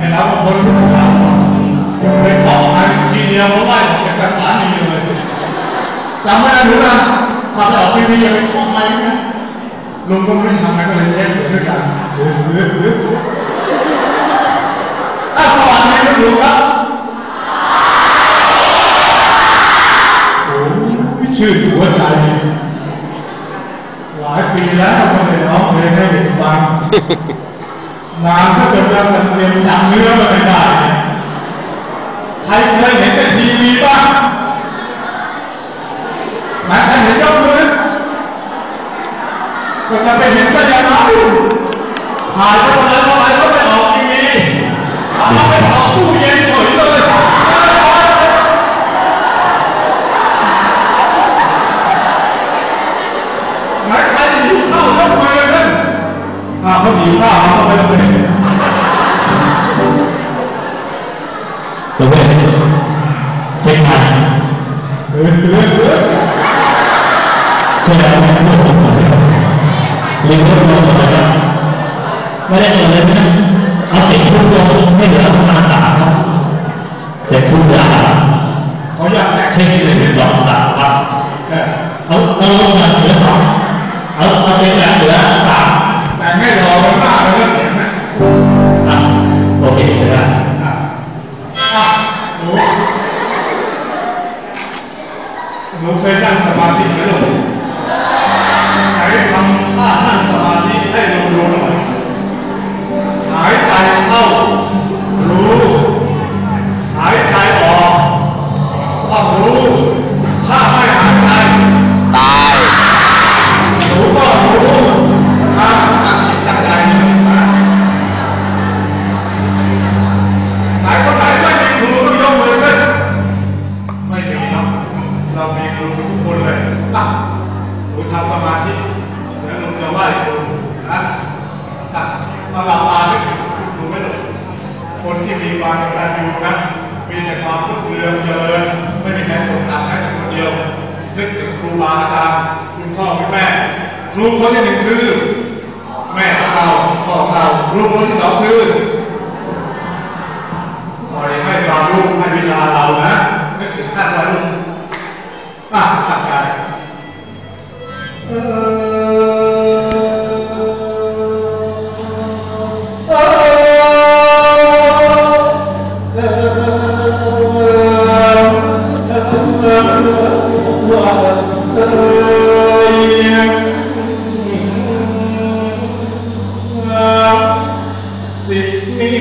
ไอ้เราคนรู้ข่าวไปขอมาทีเดียวเพราะว่าเอกสารมีเลยจำไม่ได้รู้นะพอไปออกทีวียังไปขอมาไหมลุงก็ไม่ทำอะไรก็เลยเช็คด้วยกันถ้าสวัสดีลุงครับโอ้ยชื่อหัวใจหลายปีแล้วไม่ได้ร้องเพลงให้เด็กฟัง นานถ้าเกิดเราเตรียมจำเนื้อมาไม่ได้ใครเคยเห็นในทีวีบ้างหมายใครเห็นยกมือก็จะไปเห็นก็ยังเอาถ่ายเข้าไปเตัวเว้ยเช็คทันเออเออเออเพื่อนเราไม่พูดผมเลยลืมพูดผมเลยนะไม่ได้ตัวเลยนะเอาเสียงพูดลงไม่เหลือประมาณสามครับเสียงพูดเหลือสามเขาอยากแตกเช็คหนึ่งสองสามครับเออเอาเอาลงมาเหลือสองเอาเอาเสียงแบบเหลือ ย มีความกตัญญูนะ มีแต่ความรุ่งเรืองเจริญ ไม่มีใครตกต่ำแม้แต่คนเดียว นึกถึงครูบาอาจารย์คุณพ่อคุณแม่ ครูคนที่หนึ่งคือ แม่ของเราพ่อของเรา ครูคนที่สองคือ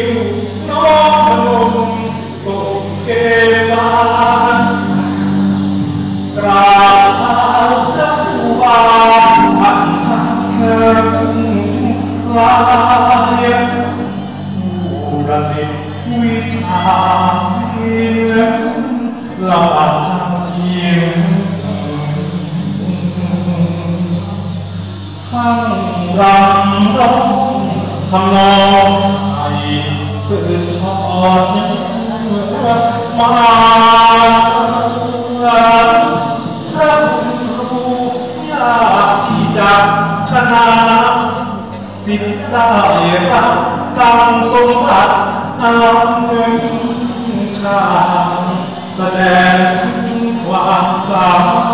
บนิ้วน้อ แสดงถึงความสามารถ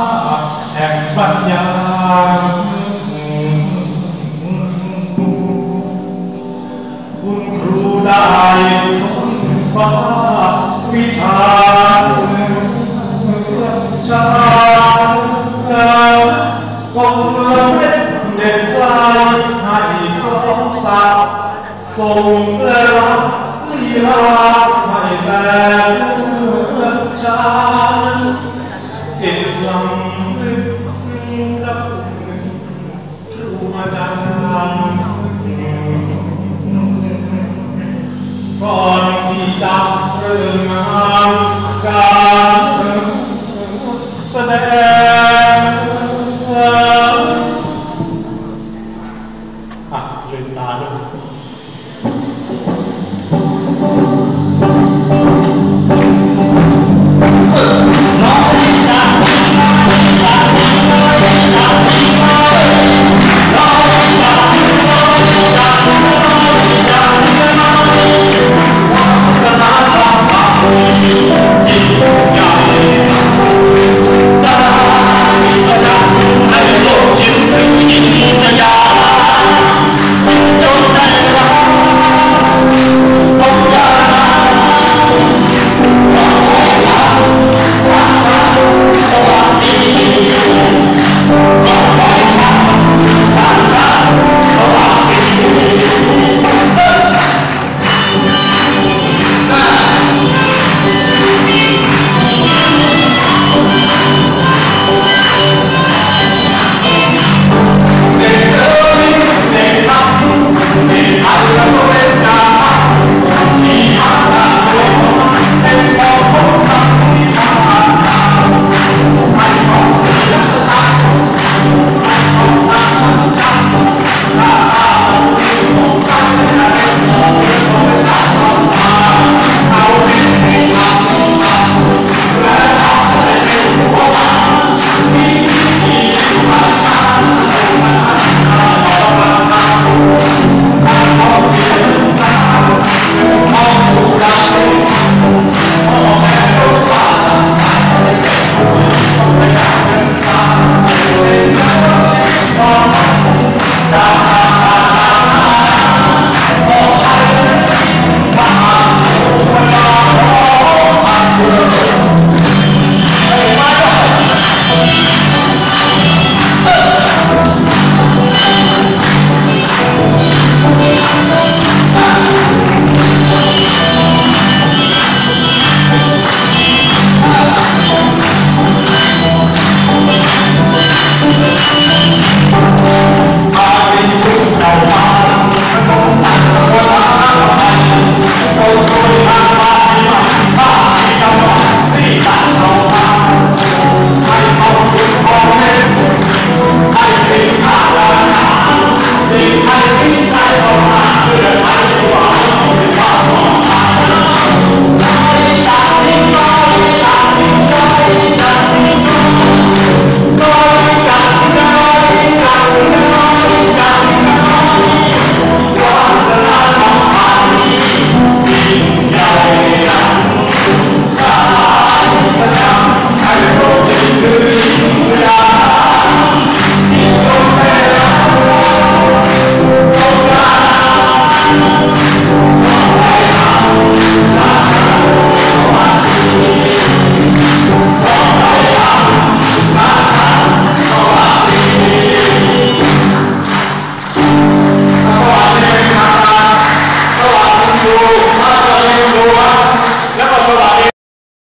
ได้ค้นคว้าวิชาชาคงละเม็ดเด็ดปลายให้ครองสัตว์ส่งและรับลีลาให้แต่ชาสิทธิ์ลำ ก่อนที่จะเริ่ Música